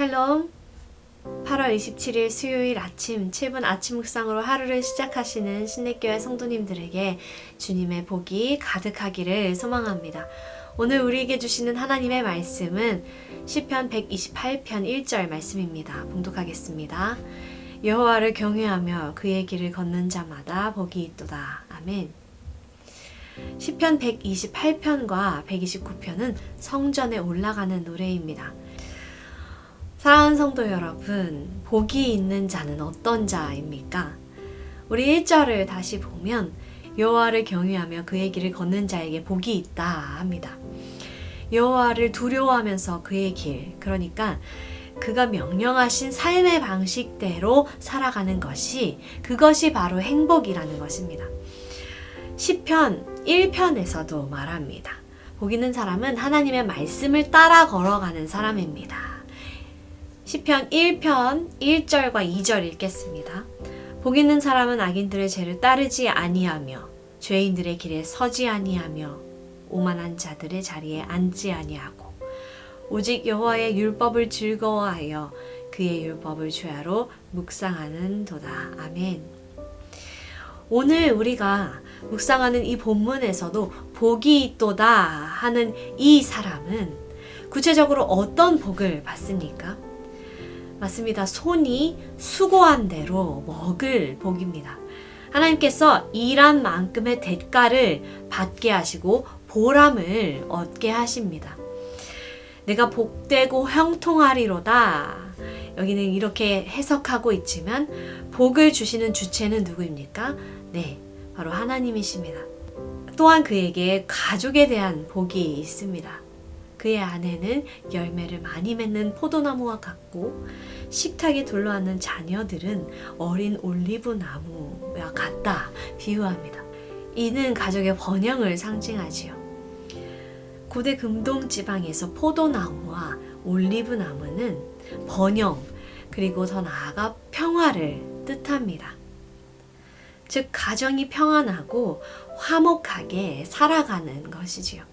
샬롬. 8월 27일 수요일 아침 7분 아침 묵상으로 하루를 시작하시는 신내교회 성도님들에게 주님의 복이 가득하기를 소망합니다. 오늘 우리에게 주시는 하나님의 말씀은 시편 128편 1절 말씀입니다. 봉독하겠습니다. 여호와를 경외하며 그의 길을 걷는 자마다 복이 있도다. 아멘. 시편 128편과 129편은 성전에 올라가는 노래입니다. 사랑하는 성도 여러분, 복이 있는 자는 어떤 자입니까? 우리 1절을 다시 보면 여호와를 경외하며 그의 길을 걷는 자에게 복이 있다 합니다. 여호와를 두려워하면서 그의 길, 그러니까 그가 명령하신 삶의 방식대로 살아가는 것이 그것이 바로 행복이라는 것입니다. 시편 1편에서도 말합니다. 복 있는 사람은 하나님의 말씀을 따라 걸어가는 사람입니다. 시편 1편 1절과 2절 읽겠습니다. 복 있는 사람은 악인들의 죄를 따르지 아니하며 죄인들의 길에 서지 아니하며 오만한 자들의 자리에 앉지 아니하고 오직 여호와의 율법을 즐거워하여 그의 율법을 죄하로 묵상하는 도다. 아멘. 오늘 우리가 묵상하는 이 본문에서도 복이 있도다 하는 이 사람은 구체적으로 어떤 복을 받습니까? 맞습니다. 손이 수고한 대로 먹을 복입니다. 하나님께서 일한 만큼의 대가를 받게 하시고 보람을 얻게 하십니다. 내가 복되고 형통하리로다. 여기는 이렇게 해석하고 있지만 복을 주시는 주체는 누구입니까? 네, 바로 하나님이십니다. 또한 그에게 가족에 대한 복이 있습니다. 그의 아내는 열매를 많이 맺는 포도나무와 같고 식탁에 둘러앉는 자녀들은 어린 올리브 나무와 같다 비유합니다. 이는 가족의 번영을 상징하지요. 고대 금동 지방에서 포도나무와 올리브 나무는 번영 그리고 더 나아가 평화를 뜻합니다. 즉 가정이 평안하고 화목하게 살아가는 것이지요.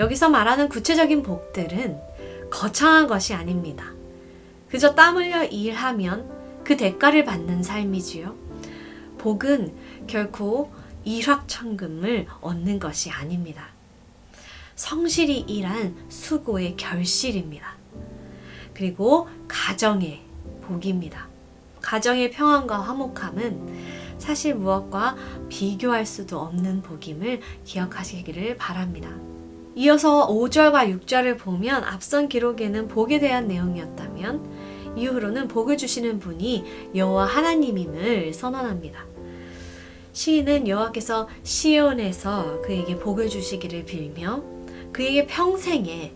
여기서 말하는 구체적인 복들은 거창한 것이 아닙니다. 그저 땀 흘려 일하면 그 대가를 받는 삶이지요. 복은 결코 일확천금을 얻는 것이 아닙니다. 성실히 일한 수고의 결실입니다. 그리고 가정의 복입니다. 가정의 평안과 화목함은 사실 무엇과 비교할 수도 없는 복임을 기억하시기를 바랍니다. 이어서 5절과 6절을 보면 앞선 기록에는 복에 대한 내용이었다면 이후로는 복을 주시는 분이 여호와 하나님임을 선언합니다. 시인은 여호와께서 시온에서 그에게 복을 주시기를 빌며 그에게 평생에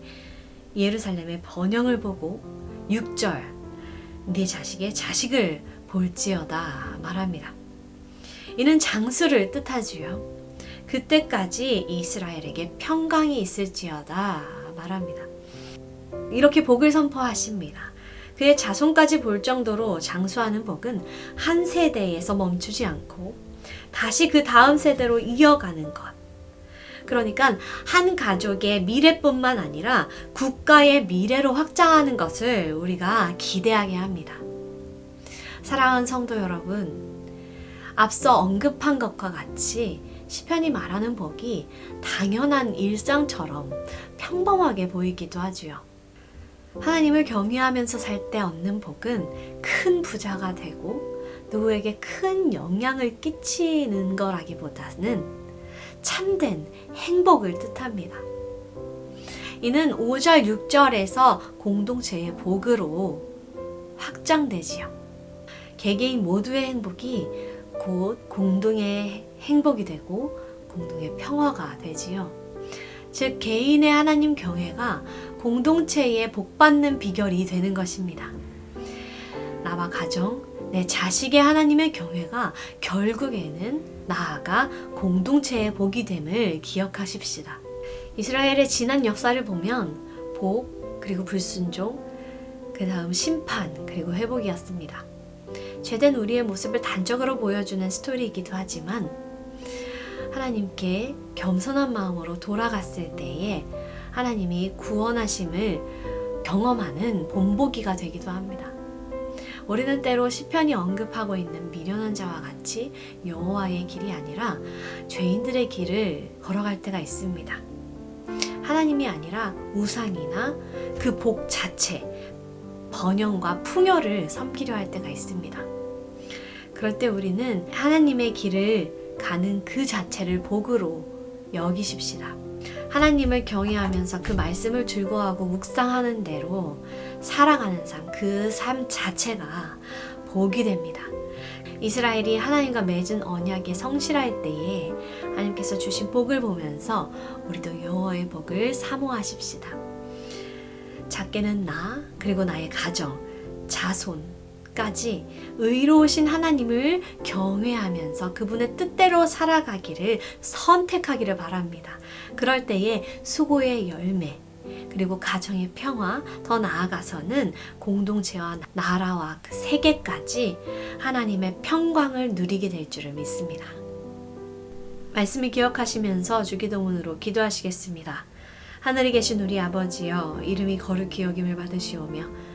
예루살렘의 번영을 보고 6절 네 자식의 자식을 볼지어다 말합니다. 이는 장수를 뜻하지요. 그때까지 이스라엘에게 평강이 있을지어다 말합니다. 이렇게 복을 선포하십니다. 그의 자손까지 볼 정도로 장수하는 복은 한 세대에서 멈추지 않고 다시 그 다음 세대로 이어가는 것. 그러니까 한 가족의 미래뿐만 아니라 국가의 미래로 확장하는 것을 우리가 기대하게 합니다. 사랑하는 성도 여러분, 앞서 언급한 것과 같이 시편이 말하는 복이 당연한 일상처럼 평범하게 보이기도 하지요. 하나님을 경외하면서 살 때 얻는 복은 큰 부자가 되고 누구에게 큰 영향을 끼치는 거라기보다는 참된 행복을 뜻합니다. 이는 5절, 6절에서 공동체의 복으로 확장되지요. 개개인 모두의 행복이 곧 공동의 행복이 되고 공동의 평화가 되지요. 즉, 개인의 하나님 경외가 공동체에 복받는 비결이 되는 것입니다. 나와 가정, 내 자식의 하나님의 경외가 결국에는 나아가 공동체의 복이 됨을 기억하십시다. 이스라엘의 지난 역사를 보면 복, 그리고 불순종, 그 다음 심판, 그리고 회복이었습니다. 죄된 우리의 모습을 단적으로 보여주는 스토리이기도 하지만 하나님께 겸손한 마음으로 돌아갔을 때에 하나님이 구원하심을 경험하는 본보기가 되기도 합니다. 우리는 때로 시편이 언급하고 있는 미련한 자와 같이 여호와의 길이 아니라 죄인들의 길을 걸어갈 때가 있습니다. 하나님이 아니라 우상이나 그 복 자체, 번영과 풍요를 섬기려 할 때가 있습니다. 그럴 때 우리는 하나님의 길을 가는 그 자체를 복으로 여기십시다. 하나님을 경외하면서 그 말씀을 즐거워하고 묵상하는 대로 살아가는 삶, 그 삶 자체가 복이 됩니다. 이스라엘이 하나님과 맺은 언약에 성실할 때에 하나님께서 주신 복을 보면서 우리도 여호와의 복을 사모하십시다. 작게는 나 그리고 나의 가정, 자손 까지 의로우신 하나님을 경외하면서 그분의 뜻대로 살아가기를 선택하기를 바랍니다. 그럴 때에 수고의 열매 그리고 가정의 평화 더 나아가서는 공동체와 나라와 그 세계까지 하나님의 평강을 누리게 될 줄을 믿습니다. 말씀을 기억하시면서 주기도문으로 기도하시겠습니다. 하늘에 계신 우리 아버지여 이름이 거룩히 여김을 받으시오며